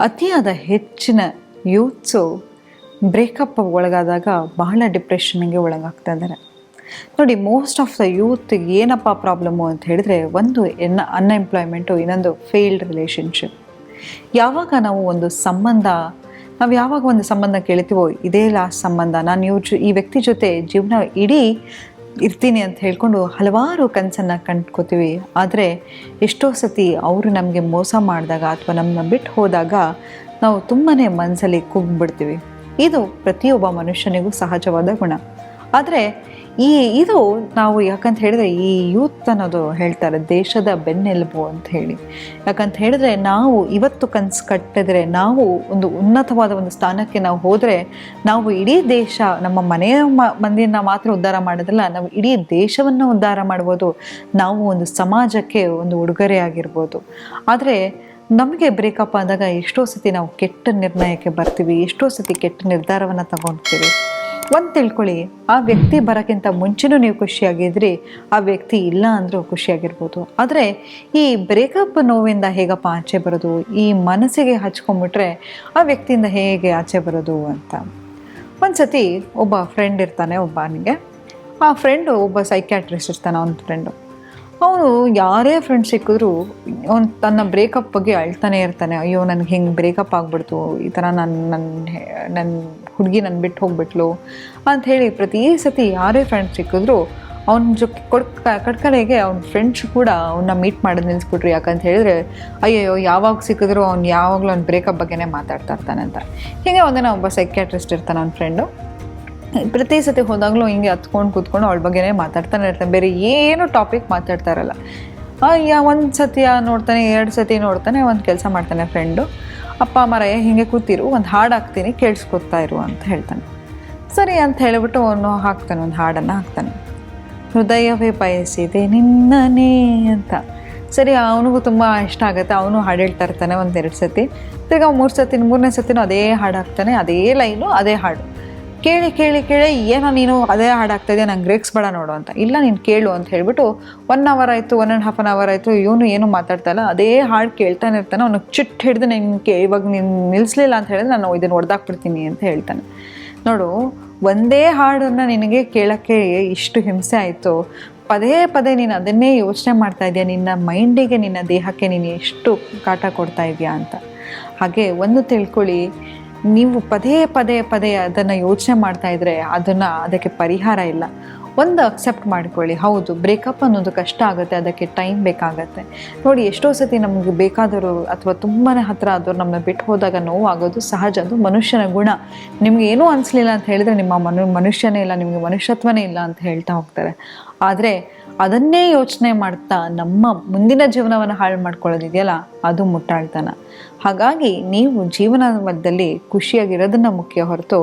ಅತಿಯಾದ ಹೆಚ್ಚಿನ youths breakup ಒಳಗಾದಾಗ ಬಹಳ ಡಿಪ್ರೆಷನ್ಗೆ ಒಳಗಾಗ್ತಾ ಇದ್ದಾರೆ ನೋಡಿ ಮೋಸ್ಟ್ ಆಫ್ ದ ಯೂತ್ ಏನಪ್ಪ ಪ್ರಾಬ್ಲಮ್ಮು ಅಂತ ಹೇಳಿದ್ರೆ ಒಂದು ಎನ್ನ ಅನ್ಎಂಪ್ಲಾಯ್ಮೆಂಟು ಇನ್ನೊಂದು ಫೇಲ್ಡ್ ರಿಲೇಷನ್ಶಿಪ್ ಯಾವಾಗ ನಾವು ಒಂದು ಸಂಬಂಧ, ನಾವು ಯಾವಾಗ ಒಂದು ಸಂಬಂಧ ಕೇಳ್ತೀವೋ, ಇದೇ ಲಾಸ್ಟ್ ಸಂಬಂಧ. ನಾನು ಇವ್ರ ಈ ವ್ಯಕ್ತಿ ಜೊತೆ ಜೀವನ ಇಡೀ ಇರ್ತೀನಿ ಅಂತ ಹೇಳ್ಕೊಂಡು ಹಲವಾರು ಕನಸನ್ನು ಕಂಡ್ಕೋತೀವಿ. ಆದರೆ ಎಷ್ಟೋ ಸತಿ ಅವರು ನಮಗೆ ಮೋಸ ಮಾಡಿದಾಗ ಅಥವಾ ನಮ್ಮನ್ನ ಬಿಟ್ಟು ಹೋದಾಗ ನಾವು ತುಂಬಾ ಮನಸ್ಸಲ್ಲಿ ಕುಗ್ಬಿಡ್ತೀವಿ. ಇದು ಪ್ರತಿಯೊಬ್ಬ ಮನುಷ್ಯನಿಗೂ ಸಹಜವಾದ ಗುಣ. ಆದರೆ ಈ ಇದು ನಾವು ಯಾಕಂತ ಹೇಳಿದ್ರೆ ಈ ಯೂತ್ ಅನ್ನೋದು ಹೇಳ್ತಾರೆ, ದೇಶದ ಬೆನ್ನೆಲುಬು ಅಂತ ಹೇಳಿ. ಯಾಕಂತ ಹೇಳಿದ್ರೆ ನಾವು ಇವತ್ತು ಕನಸು ಕಟ್ಟಿದ್ರೆ, ನಾವು ಒಂದು ಉನ್ನತವಾದ ಒಂದು ಸ್ಥಾನಕ್ಕೆ ನಾವು ಹೋದರೆ, ನಾವು ಇಡೀ ದೇಶ ನಮ್ಮ ಮನೆಯ ಮಂದಿನ ಮಾತ್ರ ಉದ್ಧಾರ ಮಾಡೋದಿಲ್ಲ, ನಾವು ಇಡೀ ದೇಶವನ್ನು ಉದ್ಧಾರ ಮಾಡ್ಬೋದು, ನಾವು ಒಂದು ಸಮಾಜಕ್ಕೆ ಒಂದು ಉಡುಗೊರೆ ಆಗಿರ್ಬೋದು. ಆದರೆ ನಮಗೆ ಬ್ರೇಕಪ್ ಆದಾಗ ಎಷ್ಟೋ ಸತಿ ನಾವು ಕೆಟ್ಟ ನಿರ್ಣಯಕ್ಕೆ ಬರ್ತೀವಿ, ಎಷ್ಟೋ ಸತಿ ಕೆಟ್ಟ ನಿರ್ಧಾರವನ್ನು ತಗೊಳ್ತೀವಿ ಒಂದು ತಿಳ್ಕೊಳ್ಳಿ, ಆ ವ್ಯಕ್ತಿ ಬರೋಕ್ಕಿಂತ ಮುಂಚೆನೂ ನೀವು ಖುಷಿಯಾಗಿದ್ರಿ, ಆ ವ್ಯಕ್ತಿ ಇಲ್ಲ ಅಂದರೂ ಖುಷಿಯಾಗಿರ್ಬೋದು. ಆದರೆ ಈ ಬ್ರೇಕಪ್ ನೋವಿಂದ ಹೇಗಪ್ಪ ಆಚೆ ಬರೋದು? ಈ ಮನಸ್ಸಿಗೆ ಹಚ್ಕೊಂಡ್ಬಿಟ್ರೆ ಆ ವ್ಯಕ್ತಿಯಿಂದ ಹೇಗೆ ಆಚೆ ಬರೋದು ಅಂತ. ಒಂದು ಸತಿ ಒಬ್ಬ ಫ್ರೆಂಡ್ ಇರ್ತಾನೆ, ಒಬ್ಬ ನನಗೆ ಆ ಫ್ರೆಂಡು ಒಬ್ಬ ಸೈಕ್ಯಾಟ್ರಿಸ್ಟ್ ಇರ್ತಾನೆ, ಅವನ ಫ್ರೆಂಡು ಅವನು ಯಾರೇ ಫ್ರೆಂಡ್ ಸಿಕ್ಕಿದ್ರು ಅವ್ನು ತನ್ನ ಬ್ರೇಕಪ್ ಬಗ್ಗೆ ಅಳ್ತಾನೆ ಇರ್ತಾನೆ. ಅಯ್ಯೋ, ನನಗೆ ಹಿಂಗೆ ಬ್ರೇಕಪ್ ಆಗ್ಬಿಡ್ತು, ಈ ಥರ ನನ್ನ ನನ್ನ ನನ್ನ ಹುಡುಗಿ ನನ್ನ ಬಿಟ್ಟು ಹೋಗ್ಬಿಟ್ಲು ಹೇಳಿ ಪ್ರತಿ ಸತಿ ಯಾರೇ ಫ್ರೆಂಡ್ ಸಿಕ್ಕಿದ್ರು ಅವ್ನ ಜೊ ಕೊಡ್ಕ ಕಡ್ಕಲೆಗೆ ಅವ್ನ ಫ್ರೆಂಡ್ಸ್ ಕೂಡ ಅವನ್ನ ಮೀಟ್ ಮಾಡೋದು ನಿಲ್ಲಿಸ್ಬಿಟ್ರು ಯಾಕಂತ ಹೇಳಿದ್ರೆ, ಅಯ್ಯಯ್ಯೋ, ಯಾವಾಗ ಸಿಕ್ಕಿದ್ರು ಅವ್ನು ಯಾವಾಗಲೂ ಅವ್ನ ಬ್ರೇಕಪ್ ಬಗ್ಗೆನೇ ಮಾತಾಡ್ತಾ ಇರ್ತಾನೆ ಅಂತ. ಹೀಗೆ ಒಂದಿನ ಒಬ್ಬ ಸೈಕ್ಯಾಟ್ರಿಸ್ಟ್ ಇರ್ತಾನೆ ಅವ್ನ ಫ್ರೆಂಡು ಪ್ರತಿ ಸತಿ ಹೋದಾಗಲೂ ಹಿಂಗೆ ಹತ್ಕೊಂಡು ಕೂತ್ಕೊಂಡು ಅವಳ ಬಗ್ಗೆನೇ ಮಾತಾಡ್ತಾನೆ ಇರ್ತಾನೆ. ಬೇರೆ ಏನು ಟಾಪಿಕ್ ಮಾತಾಡ್ತಾ ಇರಲ್ಲ. ಒಂದು ಸತಿ ನೋಡ್ತಾನೆ, ಎರಡು ಸತಿ ನೋಡ್ತಾನೆ, ಒಂದು ಕೆಲಸ ಮಾಡ್ತಾನೆ ಫ್ರೆಂಡು ಅಪ್ಪ ಮರಯ್ಯ ಹಿಂಗೆ ಕೂತಿರು, ಒಂದು ಹಾಡು ಹಾಕ್ತೀನಿ ಕೇಳಿಸ್ಕೊತಾ ಇರು ಅಂತ ಹೇಳ್ತಾನೆ. ಸರಿ ಅಂತ ಹೇಳಿಬಿಟ್ಟು ಅವನು ಹಾಕ್ತಾನೆ, ಒಂದು ಹಾಡನ್ನು ಹಾಕ್ತಾನೆ. ಹೃದಯವೇ ಬಯಸಿದೆ ನಿನ್ನನೇ ಅಂತ. ಸರಿ, ಅವನಿಗೂ ತುಂಬ ಇಷ್ಟ ಆಗುತ್ತೆ, ಅವನು ಹಾಡು ಹೇಳ್ತಾ ಇರ್ತಾನೆ ಒಂದೆರಡು ಸತಿ. ತಿರ್ಗ ಮೂರು ಸತಿ, ಮೂರನೇ ಸತಿನೂ ಅದೇ ಹಾಡು ಹಾಕ್ತಾನೆ, ಅದೇ ಲೈನು, ಅದೇ ಹಾಡು. ಕೇಳಿ ಕೇಳಿ ಕೇಳಿ, ಏನೋ ನೀನು ಅದೇ ಹಾಡು ಹಾಕ್ತಾ ಇದೆಯಾ ನಂಗೆ ರೇಕ್ಸ್ಬೇಡ ನೋಡು ಅಂತ. ಇಲ್ಲ, ನೀನು ಕೇಳು ಅಂತ ಹೇಳ್ಬಿಟ್ಟು ಒನ್ ಅವರ್ ಆಯಿತು one and half an hour ಆಯಿತು, ಇವನು ಏನು ಮಾತಾಡ್ತಾ ಇಲ್ಲ. ಅದೇ ಹಾಡು ಕೇಳ್ತಾನೆ ಇರ್ತಾನೆ ಅವನು ಚಿಟ್ಟು ಹಿಡಿದು ನಿಮಗೆ ಇವಾಗ ನೀನು ನಿಲ್ಲಿಸಲಿಲ್ಲ ಅಂತ ಹೇಳಿದ್ರೆ ನಾನು ಇದನ್ನು ಹೊಡೆದಾಕ್ಬಿಡ್ತೀನಿ ಅಂತ ಹೇಳ್ತಾನೆ. ನೋಡು, ಒಂದೇ ಹಾಡನ್ನು ನಿನಗೆ ಕೇಳೋಕ್ಕೆ ಇಷ್ಟು ಹಿಂಸೆ ಆಯಿತು. ಪದೇ ಪದೇ ನೀನು ಅದನ್ನೇ ಯೋಚನೆ ಮಾಡ್ತಾ ಇದೆಯಾ? ನಿನ್ನ ಮೈಂಡಿಗೆ ನಿನ್ನ ದೇಹಕ್ಕೆ ನೀನು ಎಷ್ಟು ಕಾಟ ಕೊಡ್ತಾ ಇದೆಯಾ ಅಂತ. ಹಾಗೆ ಒಂದು ತಿಳ್ಕೊಳ್ಳಿ ನೀವು ಪದೇ ಪದೇ ಪದೇ ಅದನ್ನು ಯೋಚನೆ ಮಾಡ್ತಾ ಇದ್ರೆ ಅದನ್ನು ಅದಕ್ಕೆ ಪರಿಹಾರ ಇಲ್ಲ. ಒಂದು ಅಕ್ಸೆಪ್ಟ್ ಮಾಡ್ಕೊಳ್ಳಿ. ಹೌದು ಬ್ರೇಕಪ್ ಅನ್ನೋದು ಕಷ್ಟ ಆಗುತ್ತೆ, ಅದಕ್ಕೆ ಟೈಮ್ ಬೇಕಾಗತ್ತೆ. ನೋಡಿ, ಎಷ್ಟೋ ಸತಿ ನಮಗೆ ಬೇಕಾದವರು ಅಥವಾ ತುಂಬಾ ಹತ್ರ ಆದವರು ನಮ್ಮನ್ನ ಬಿಟ್ಟು ಹೋದಾಗ ನೋವಾಗೋದು ಸಹಜ, ಅದು ಮನುಷ್ಯನ ಗುಣ. ನಿಮ್ಗೆ ಏನೂ ಅನಿಸ್ಲಿಲ್ಲ ಅಂತ ಹೇಳಿದ್ರೆ ನಿಮ್ಮ ಮನು ಮನುಷ್ಯನೇ ಇಲ್ಲ, ನಿಮಗೆ ಮನುಷ್ಯತ್ವನೇ ಇಲ್ಲ ಅಂತ ಹೇಳ್ತಾ ಹೋಗ್ತಾರೆ. ಆದರೆ ಅದನ್ನೇ ಯೋಚನೆ ಮಾಡ್ತಾ ನಮ್ಮ ಮುಂದಿನ ಜೀವನವನ್ನು ಹಾಳು ಮಾಡ್ಕೊಳ್ಳೋದಿದೆಯಲ್ಲ, ಅದು ಮುಟ್ಟಾಳ್ತನ. ಹಾಗಾಗಿ ನೀವು ಜೀವನದಲ್ಲಿ ಖುಷಿಯಾಗಿರೋದನ್ನ ಮುಖ್ಯ ಹೊರತು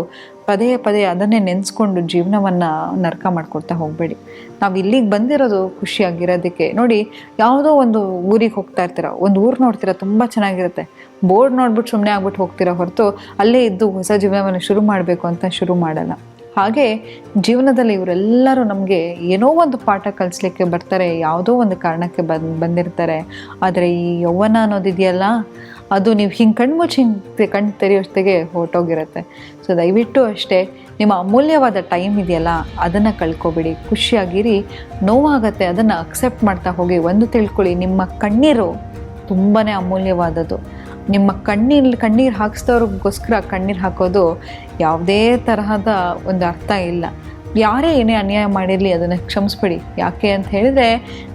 ಪದೇ ಪದೇ ಅದನ್ನೇ ನೆನೆಸ್ಕೊಂಡು ಜೀವನವನ್ನು ನರಕ ಮಾಡ್ಕೊಳ್ತಾ ಹೋಗಬೇಡಿ. ನಾವು ಇಲ್ಲಿಗೆ ಬಂದಿರೋದು ಖುಷಿಯಾಗಿರೋದಕ್ಕೆ. ನೋಡಿ, ಯಾವುದೋ ಒಂದು ಊರಿಗೆ ಹೋಗ್ತಾ ಇರ್ತೀರ, ಒಂದು ಊರು ನೋಡ್ತೀರ, ತುಂಬ ಚೆನ್ನಾಗಿರುತ್ತೆ. ಬೋರ್ಡ್ ನೋಡ್ಬಿಟ್ಟು ಸುಮ್ಮನೆ ಆಗ್ಬಿಟ್ಟು ಹೋಗ್ತೀರ ಹೊರತು ಅಲ್ಲೇ ಇದ್ದು ಹೊಸ ಜೀವನವನ್ನು ಶುರು ಮಾಡಬೇಕು ಅಂತ ಶುರು ಮಾಡಲ್ಲ. ಹಾಗೆ ಜೀವನದಲ್ಲಿ ಇವರೆಲ್ಲರೂ ನಮಗೆ ಏನೋ ಒಂದು ಪಾಠ ಕಲಿಸ್ಲಿಕ್ಕೆ ಬರ್ತಾರೆ, ಯಾವುದೋ ಒಂದು ಕಾರಣಕ್ಕೆ ಬಂದು, ಬಂದಿರ್ತಾರೆ. ಆದರೆ ಈ ಯೌವನ ಅನ್ನೋದಿದೆಯಲ್ಲ, ಅದು ನೀವು ಹಿಂಗೆ ಕಣ್ಮುಚ್ಚಿ ಹಿಂಗೆ ಕಣ್ಣು ತೆರೆಯೋಷ್ಟಿಗೆ ಹೊರಟೋಗಿರುತ್ತೆ. ಸೊ ದಯವಿಟ್ಟು ಅಷ್ಟೇ, ನಿಮ್ಮ ಅಮೂಲ್ಯವಾದ ಟೈಮ್ ಇದೆಯಲ್ಲ, ಅದನ್ನು ಕಳ್ಕೊಬೇಡಿ. ಖುಷಿಯಾಗಿರಿ. ನೋವಾಗತ್ತೆ, ಅದನ್ನು ಅಕ್ಸೆಪ್ಟ್ ಮಾಡ್ತಾ ಹೋಗಿ. ಒಂದು ತಿಳ್ಕೊಳ್ಳಿ, ನಿಮ್ಮ ಕಣ್ಣೀರು ತುಂಬಾ ಅಮೂಲ್ಯವಾದದ್ದು. ನಿಮ್ಮ ಕಣ್ಣೀರು ಕಣ್ಣೀರು ಹಾಕಿಸ್ದವ್ರಿಗೋಸ್ಕರ ಕಣ್ಣೀರು ಹಾಕೋದು ಯಾವುದೇ ತರಹದ ಒಂದು ಅರ್ಥ ಇಲ್ಲ. ಯಾರೇ ಏನೇ ಅನ್ಯಾಯ ಮಾಡಿರಲಿ ಅದನ್ನು ಕ್ಷಮಿಸ್ಬಿಡಿ. ಯಾಕೆ ಅಂತ ಹೇಳಿದರೆ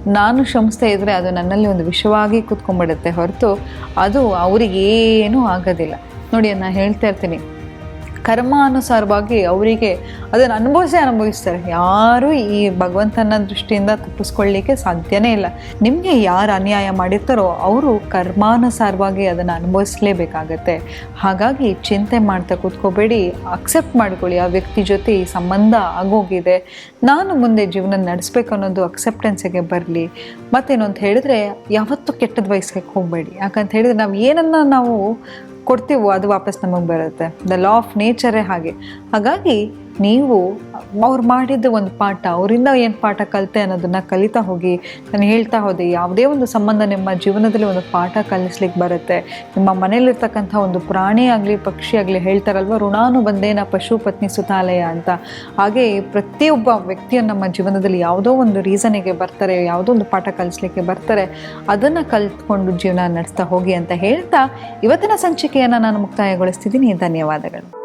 ನಾನು ಕ್ಷಮಿಸ್ತಾ ಇದ್ದರೆ ಅದು ನನ್ನಲ್ಲಿ ಒಂದು ವಿಷವಾಗಿ ಕೂತ್ಕೊಂಡ್ಬಿಡುತ್ತೆ ಹೊರತು ಅದು ಅವರಿಗೇನೂ ಆಗೋದಿಲ್ಲ. ನೋಡಿ ನಾನು ಹೇಳ್ತಾ ಇರ್ತೀನಿ. ಕರ್ಮಾನುಸಾರವಾಗಿ ಅವರಿಗೆ ಅದನ್ನು ಅನುಭವಿಸೇ ಅನುಭವಿಸ್ತಾರೆ. ಯಾರೂ ಈ ಭಗವಂತನ ದೃಷ್ಟಿಯಿಂದ ತಪ್ಪಿಸ್ಕೊಳ್ಳಿಕ್ಕೆ ಸಾಧ್ಯನೇ ಇಲ್ಲ. ನಿಮಗೆ ಯಾರು ಅನ್ಯಾಯ ಮಾಡಿರ್ತಾರೋ ಅವರು ಕರ್ಮಾನುಸಾರವಾಗಿ ಅದನ್ನು ಅನುಭವಿಸಲೇಬೇಕಾಗತ್ತೆ. ಹಾಗಾಗಿ ಚಿಂತೆ ಮಾಡ್ತಾ ಕೂತ್ಕೋಬೇಡಿ ಅಕ್ಸೆಪ್ಟ್ ಮಾಡ್ಕೊಳ್ಳಿ. ಆ ವ್ಯಕ್ತಿ ಜೊತೆ ಈ ಸಂಬಂಧ ಆಗೋಗಿದೆ. ನಾನು ಮುಂದೆ ಜೀವನ ನಡೆಸಬೇಕು ಅನ್ನೋದು ಅಕ್ಸೆಪ್ಟೆನ್ಸಿಗೆ ಬರಲಿ. ಮತ್ತೇನು ಅಂತ ಹೇಳಿದ್ರೆ ಯಾವತ್ತೂ ಕೆಟ್ಟದ ವಯಸ್ಸಿಗೆ ಹೋಗಬೇಡಿ. ಯಾಕಂತ ಹೇಳಿದ್ರೆ ನಾವು ಏನನ್ನ ನಾವು ಕೊಡ್ತೀವೋ ಅದು ವಾಪಸ್ ನಮಗೆ ಬರುತ್ತೆ. ದ ಲಾ ಆಫ್ ನೇಚರೇ ಹಾಗೆ. ಹಾಗಾಗಿ ನೀವು ಅವ್ರು ಮಾಡಿದ ಒಂದು ಪಾಠ, ಅವರಿಂದ ಏನು ಪಾಠ ಕಲಿತೆ ಅನ್ನೋದನ್ನ ಕಲಿತಾ ಹೋಗಿ, ನಾನು ಹೇಳ್ತಾ ಹೋದೆ, ಯಾವುದೇ ಒಂದು ಸಂಬಂಧ ನಿಮ್ಮ ಜೀವನದಲ್ಲಿ ಒಂದು ಪಾಠ ಕಲಿಸ್ಲಿಕ್ಕೆ ಬರುತ್ತೆ. ನಿಮ್ಮ ಮನೇಲಿರ್ತಕ್ಕಂಥ ಒಂದು ಪ್ರಾಣಿ ಆಗಲಿ, ಪಕ್ಷಿ ಆಗಲಿ ಹೇಳ್ತಾರಲ್ವ ಋಣಾನು ಬಂದೇನ ಪಶು ಪತ್ನಿ ಸುತಾಲಯ ಅಂತ. ಹಾಗೆ ಪ್ರತಿಯೊಬ್ಬ ವ್ಯಕ್ತಿಯನ್ನು ನಮ್ಮ ಜೀವನದಲ್ಲಿ ಯಾವುದೋ ಒಂದು ರೀಸನಿಗೆ ಬರ್ತಾರೆ, ಯಾವುದೋ ಒಂದು ಪಾಠ ಕಲಿಸ್ಲಿಕ್ಕೆ ಬರ್ತಾರೆ, ಅದನ್ನು ಕಲ್ತ್ಕೊಂಡು ಜೀವನ ನಡೆಸ್ತಾ ಹೋಗಿ ಅಂತ ಹೇಳ್ತಾ, ಇವತ್ತಿನ ಸಂಚಿಕೆಯನ್ನು ನಾನು ಮುಕ್ತಾಯಗೊಳಿಸ್ತಿದ್ದೀನಿ. ಧನ್ಯವಾದಗಳು.